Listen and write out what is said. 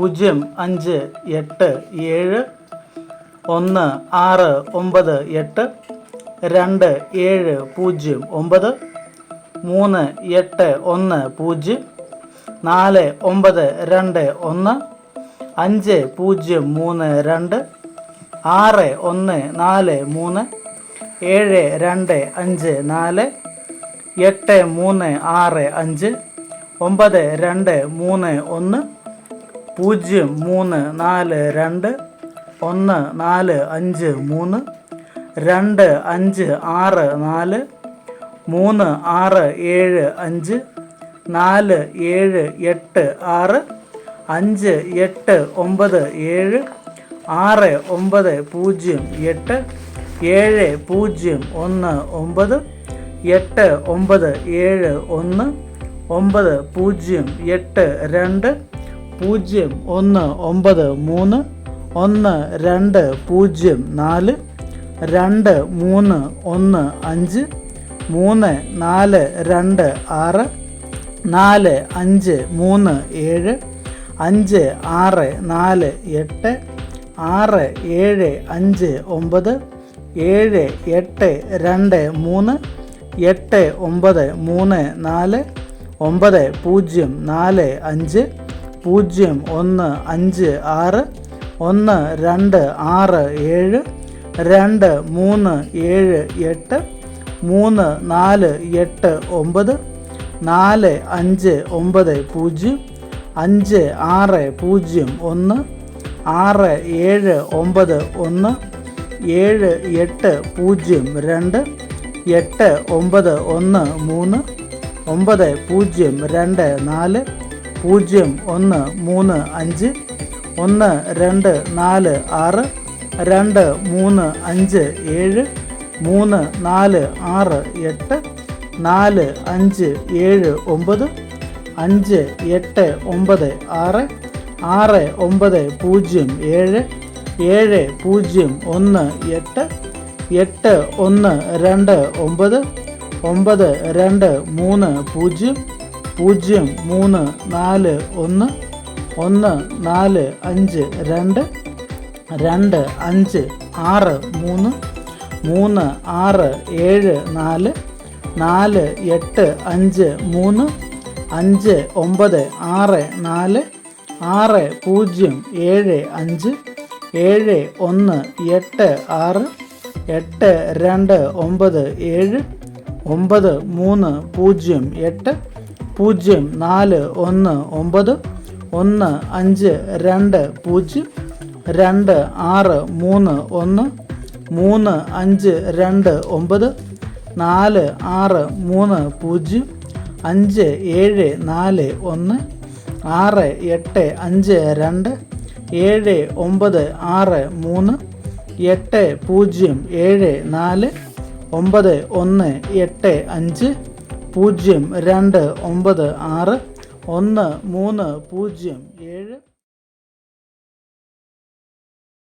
പൂജ്യം അഞ്ച് എട്ട് ഏഴ് ഒന്ന് ആറ് ഒമ്പത് എട്ട് രണ്ട് ഏഴ് പൂജ്യം ഒമ്പത് മൂന്ന് എട്ട് ഒന്ന് പൂജ്യം നാല് ഒമ്പത് രണ്ട് ഒന്ന് അഞ്ച് പൂജ്യം മൂന്ന് രണ്ട് ആറ് ഒന്ന് നാല് മൂന്ന് ഏഴ് രണ്ട് അഞ്ച് നാല് എട്ട് മൂന്ന് ആറ് അഞ്ച് ഒമ്പത് രണ്ട് മൂന്ന് ഒന്ന് പൂജ്യം മൂന്ന് നാല് രണ്ട് ഒന്ന് നാല് അഞ്ച് മൂന്ന് രണ്ട് അഞ്ച് ആറ് നാല് മൂന്ന് ആറ് ഏഴ് അഞ്ച് നാല് ഏഴ് എട്ട് ആറ് അഞ്ച് എട്ട് ഒമ്പത് ഏഴ് ആറ് ഒമ്പത് പൂജ്യം എട്ട് ഏഴ് പൂജ്യം ഒന്ന് ഒമ്പത് എട്ട് ഒമ്പത് ഏഴ് ഒന്ന് ഒമ്പത് പൂജ്യം എട്ട് രണ്ട് പൂജ്യം ഒന്ന് ഒമ്പത് മൂന്ന് ഒന്ന് രണ്ട് പൂജ്യം നാല് രണ്ട് മൂന്ന് ഒന്ന് അഞ്ച് മൂന്ന് നാല് രണ്ട് ആറ് നാല് അഞ്ച് മൂന്ന് ഏഴ് അഞ്ച് ആറ് നാല് എട്ട് ആറ് ഏഴ് അഞ്ച് ഒമ്പത് ഏഴ് എട്ട് രണ്ട് മൂന്ന് എട്ട് ഒമ്പത് മൂന്ന് നാല് ഒമ്പത് പൂജ്യം നാല് അഞ്ച് പൂജ്യം ഒന്ന് അഞ്ച് ആറ് ഒന്ന് രണ്ട് ആറ് ഏഴ് രണ്ട് മൂന്ന് ഏഴ് എട്ട് മൂന്ന് നാല് എട്ട് ഒമ്പത് നാല് അഞ്ച് ഒമ്പത് പൂജ്യം അഞ്ച് ആറ് പൂജ്യം ഒന്ന് ആറ് ഏഴ് ഒമ്പത് ഒന്ന് ഏഴ് എട്ട് പൂജ്യം രണ്ട് എട്ട് ഒമ്പത് ഒന്ന് മൂന്ന് ഒമ്പത് പൂജ്യം രണ്ട് നാല് പൂജ്യം ഒന്ന് മൂന്ന് അഞ്ച് ഒന്ന് രണ്ട് നാല് ആറ് രണ്ട് മൂന്ന് അഞ്ച് ഏഴ് മൂന്ന് നാല് ആറ് എട്ട് നാല് അഞ്ച് ഏഴ് ഒമ്പത് അഞ്ച് എട്ട് ഒമ്പത് ആറ് ആറ് ഒമ്പത് പൂജ്യം ഏഴ് ഏഴ് പൂജ്യം ഒന്ന് എട്ട് എട്ട് ഒന്ന് രണ്ട് ഒമ്പത് ഒമ്പത് രണ്ട് മൂന്ന് പൂജ്യം പൂജ്യം മൂന്ന് നാല് ഒന്ന് ഒന്ന് നാല് അഞ്ച് രണ്ട് രണ്ട് അഞ്ച് ആറ് മൂന്ന് മൂന്ന് ആറ് ഏഴ് നാല് നാല് എട്ട് അഞ്ച് മൂന്ന് അഞ്ച് ഒമ്പത് ആറ് നാല് ആറ് പൂജ്യം ഏഴ് അഞ്ച് ഏഴ് ഒന്ന് എട്ട് ആറ് എട്ട് രണ്ട് ഒമ്പത് ഏഴ് ഒമ്പത് മൂന്ന് പൂജ്യം എട്ട് പൂജ്യം നാല് ഒന്ന് ഒമ്പത് ഒന്ന് അഞ്ച് രണ്ട് പൂജ്യം രണ്ട് ആറ് മൂന്ന് ഒന്ന് മൂന്ന് അഞ്ച് രണ്ട് ഒമ്പത് നാല് ആറ് മൂന്ന് പൂജ്യം അഞ്ച് ഏഴ് നാല് ഒന്ന് ആറ് എട്ട് അഞ്ച് രണ്ട് ഏഴ് ഒമ്പത് ആറ് മൂന്ന് എട്ട് പൂജ്യം ഏഴ് നാല് ഒമ്പത് ഒന്ന് എട്ട് അഞ്ച് പൂജ്യം രണ്ട് ഒമ്പത് ആറ് ഒന്ന് മൂന്ന് പൂജ്യം ഏഴ്